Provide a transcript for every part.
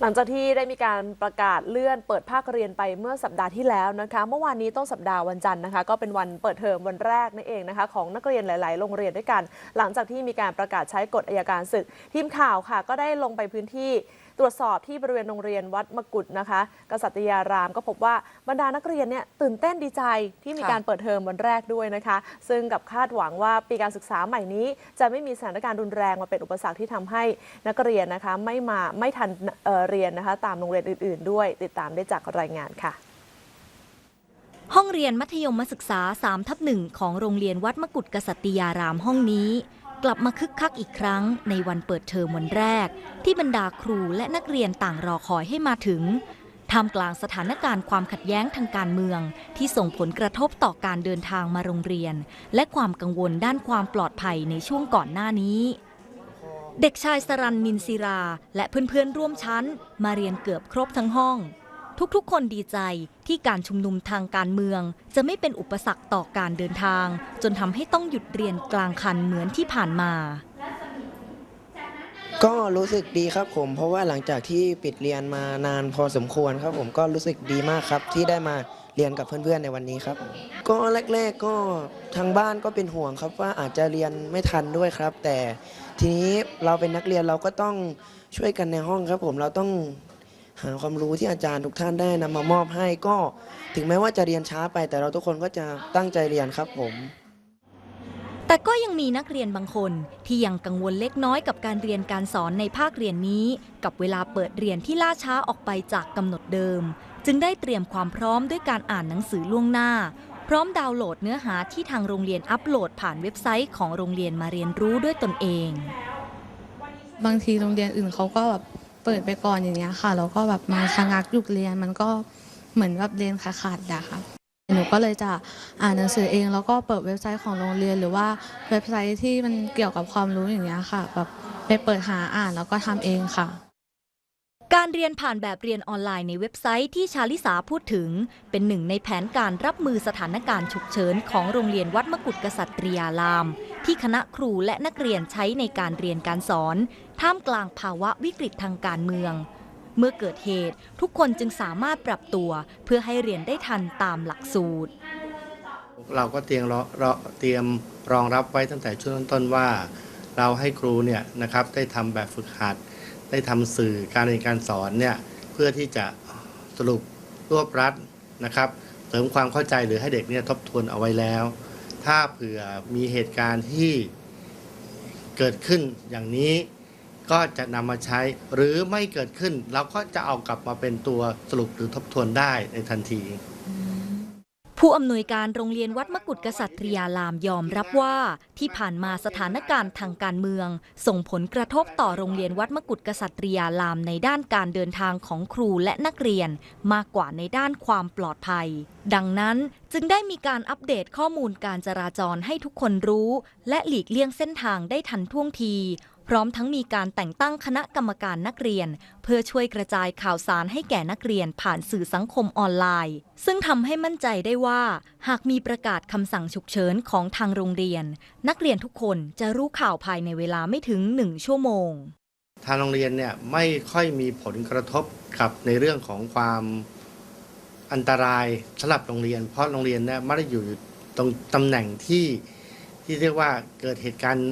หลังจากที่ได้มีการประกาศเลื่อนเปิดภาคเรียนไปเมื่อสัปดาห์ที่แล้วนะคะ เมื่อวานนี้ต้นสัปดาห์วันจันทร์นะคะ ก็เป็นวันเปิดเทอมวันแรกนั่นเองนะคะ ของนักเรียนหลาย ๆ โรงเรียนด้วยกัน หลังจากที่มีการประกาศใช้กฎอายการศึก ทีมข่าวค่ะ ก็ได้ลงไปพื้นที่ ตรวจสอบที่บริเวณโรงเรียนวัดมกุฎนะคะ กษัตริยารามก็พบว่าบรรดานักเรียนเนี่ยตื่นเต้นดีใจที่มีค่ะการเปิดเทอมวันแรกด้วยนะคะ ซึ่งกับคาดหวังว่าปีการศึกษาใหม่นี้ จะไม่มีสถานการณ์รุนแรงมาเป็นอุปสรรคที่ทำให้นักเรียนนะคะไม่มาไม่ทันเอ่อเรียนนะคะตามโรงเรียนอื่น ๆ ด้วย ติดตามได้จากรายงานค่ะห้องเรียนมัธยมศึกษา3ทับหนึ่งของโรงเรียนวัดมกุฎกษัตริยารามห้องนี้ กลับมาคึกคักอีกครั้งในวันเปิดเทอมวันแรก ที่บรรดาครูและนักเรียนต่างรอคอยให้มาถึงท่ามกลางสถานการณ์ความขัดแย้งทางการเมือง ที่ส่งผลกระทบต่อการเดินทางมาโรงเรียน และความกังวลด้านความปลอดภัยในช่วงก่อนหน้านี้ เด็กชายสรันนินศิรา และเพื่อนๆร่วมชั้น มาเรียนเกือบครบทั้งห้อง ทุกๆ คนดีใจที่การชุมนุมทางการเมือง จะไม่เป็นอุปสรรคต่อการเดินทาง จนทำให้ต้องหยุดเรียนกลางคันเหมือนที่ผ่านมา ก็รู้สึกดีครับผม เพราะว่าหลังจากที่ปิดเรียนมานานพอสมควรครับผมก็รู้สึกดีมากครับที่ได้มาเรียนกับเพื่อนๆในวันนี้ครับ ก็แรก ๆก็ทางบ้านก็เป็นห่วงครับว่าอาจจะเรียนไม่ทันด้วยครับ แต่ทีนี้เราเป็นนักเรียนเราก็ต้องช่วยกันในห้องครับ ผมเราต้อง หาความรู้ที่อาจารย์ทุกท่านได้นำมามอบให้ก็ถึงแม้ว่าจะเรียนช้าไป แต่เราทุกคนก็จะตั้งใจเรียนครับผม แต่ก็ยังมีนักเรียนบางคน ที่ยังกังวลเล็กน้อยกับการเรียนการสอนในภาคเรียนนี้ กับเวลาเปิดเรียนที่ล่าช้าออกไปจากกำหนดเดิม จึงได้เตรียมความพร้อมด้วยการอ่านหนังสือล่วงหน้า พร้อมดาวน์โหลดเนื้อหาที่ทางโรงเรียนอัปโหลดผ่านเว็บไซต์ของโรงเรียนมาเรียนรู้ด้วยตนเอง บางทีโรงเรียนอื่นเขาก็แบบ เปิดไปก่อนอย่างเงี้ยค่ะแล้วก็แบบมาชะงักหยุดเรียนมันก็เหมือนแบบเรียนขาขาดๆอะค่ะหนูก็เลยจะอ่านหนังสือเอง แล้วก็เปิดเว็บไซต์ของโรงเรียน หรือว่าเว็บไซต์ที่มันเกี่ยวกับความรู้อย่างเงี้ยค่ะแบบไปเปิดหาอ่านแล้วก็ทำเองค่ะ การเรียนผ่านแบบเรียนออนไลน์ในเว็บไซต์ที่ชาลิสาพูดถึง เป็นหนึ่งในแผนการรับมือสถานการณ์ฉุกเฉินของโรงเรียนวัดมกุฎกษัตริยาราม ที่คณะครูและนักเรียนใช้ในการเรียนการสอน ท่ามกลางภาวะวิกฤตทางการเมือง เมื่อเกิดเหตุทุกคนจึงสามารถปรับตัว เพื่อให้เรียนได้ทันตามหลักสูตร เราก็เตรียมรอเตรียมรองรับไว้ตั้งแต่ช่วงต้นว่า เราให้ครูเนี่ยนะครับได้ทำแบบฝึกหัด ได้ทำสื่อการเรียนการสอนเนี่ยเพื่อที่จะสรุปรวบรัดนะครับ เสริมความเข้าใจหรือให้เด็กเนี่ยทบทวนเอาไว้แล้ว ถ้าเผื่อมีเหตุการณ์ที่เกิดขึ้นอย่างนี้ก็จะนำมาใช้หรือไม่เกิดขึ้น เราก็จะเอากลับมาเป็นตัวสรุปหรือทบทวนได้ในทันที ผู้อำนวยการโรงเรียนวัดมกุฎกษัตริยารามยอมรับว่าที่ผ่านมาสถานการณ์ทางการเมือง ส่งผลกระทบต่อโรงเรียนวัดมกุฎกษัตริยารามในด้านการเดินทางของครูและนักเรียน มากกว่าในด้านความปลอดภัย ดังนั้นจึงได้มีการอัปเดตข้อมูลการจราจรให้ทุกคนรู้ และหลีกเลี่ยงเส้นทางได้ทันท่วงที พร้อมทั้งมีการแต่งตั้งคณะกรรมการนักเรียน เพื่อช่วยกระจายข่าวสารให้แก่นักเรียนผ่านสื่อสังคมออนไลน์ ซึ่งทำให้มั่นใจได้ว่า หากมีประกาศคำสั่งฉุกเฉินของทางโรงเรียน นักเรียนทุกคนจะรู้ข่าวภายในเวลาไม่ถึงหนึ่งชั่วโมง ทางโรงเรียนเนี่ยไม่ค่อยมีผลกระทบกับในเรื่องของความอันตรายสำหรับโรงเรียน เพราะโรงเรียนเนี่ยไม่ได้อยู่ตรงตำแหน่งที่ที่เรียกว่าเกิดเหตุการณ์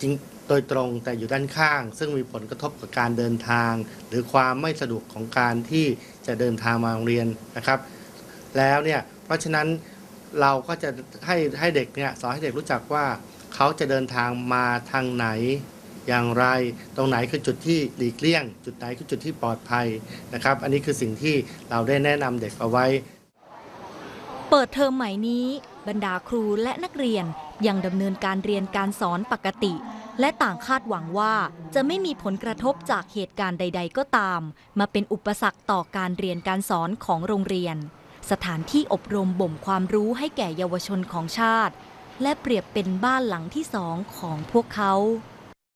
จริง โดยตรงแต่อยู่ด้านข้าง ซึ่งมีผลกระทบกับการเดินทาง หรือความไม่สะดวกของการที่จะเดินทางมาโรงเรียนนะครับ แล้วเนี่ยเพราะฉะนั้นเราก็จะให้ให้เด็กเนี่ยสอนให้เด็กรู้จักว่าเขาจะเดินทางมาทางไหนอย่างไร ตรงไหนคือจุดที่หลีกเลี่ยง จุดไหนคือจุดที่ปลอดภัยนะครับ อันนี้คือสิ่งที่เราได้แนะนำเด็กเอาไว้ เปิดเทอมใหม่นี้ บรรดาครูและนักเรียนยังดำเนินการเรียนการสอนปกติ และต่างคาดหวังว่าจะไม่มีผลกระทบจากเหตุการณ์ใด ๆ ก็ตาม มาเป็นอุปสรรคต่อการเรียนการสอนของโรงเรียน สถานที่อบรมบ่มความรู้ให้แก่เยาวชนของชาติ และเปรียบเป็นบ้านหลังที่สองของพวกเขา